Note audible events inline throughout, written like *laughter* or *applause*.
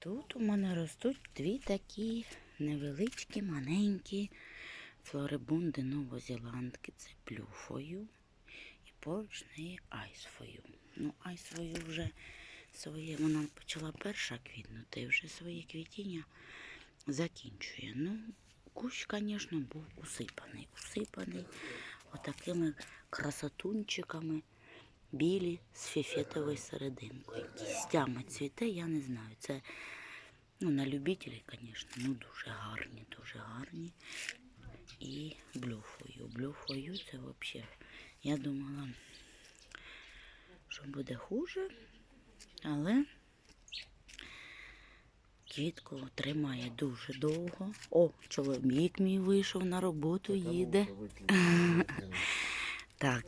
Тут у мене ростуть дві такі невеличкі, маленькі флорибунди новозеландки. Це плюфою і поруч неї айсфою. Ну, айсфою вже своє, вона почала перша квітнути, і вже своє квітіння закінчує. Ну, кущ, звісно, був усипаний. Усипаний отакими красотунчиками білі з фіфетовою серединкою. Кістями цвіте, я не знаю. Це ну, на любителі, звісно, ну дуже гарні, дуже гарні. І блюфою. Блюфою це взагалі. Я думала, що буде хуже, але квітку тримає дуже довго. О, чоловік мій вийшов на роботу, їде. *laughs* Так,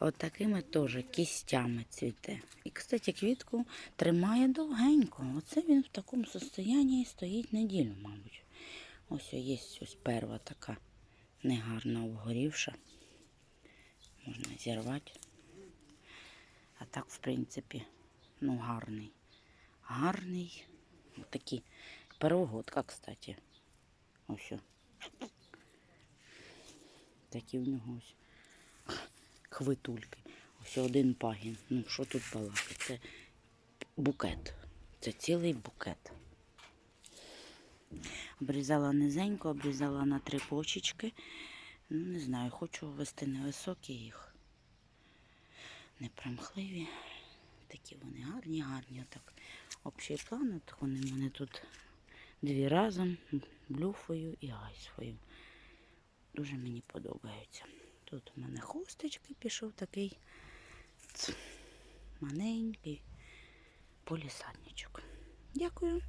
от такими теж кістями цвіте. І, кстати, квітку тримає довгенько. Оце він в такому состоянні стоїть неділю, мабуть. Ось є ось перва така негарна обгорівша. Можна зірвати. А так, в принципі, ну гарний. Гарний. Ось такі первогодка, кстати. Ось. Такі в нього ось хвитульки. Ось один пагін. Ну, що тут балакати? Це букет. Це цілий букет. Обрізала низенько, обрізала на три почечки. Ну, не знаю, хочу ввести невисокі їх. Непримхливі. Такі вони гарні, гарні. Так, общий план, от вони в мене тут дві разом, блюфою і айсфою. Дуже мені подобаються. Тут у мене хусточки пішов такий маленький полісадничок. Дякую.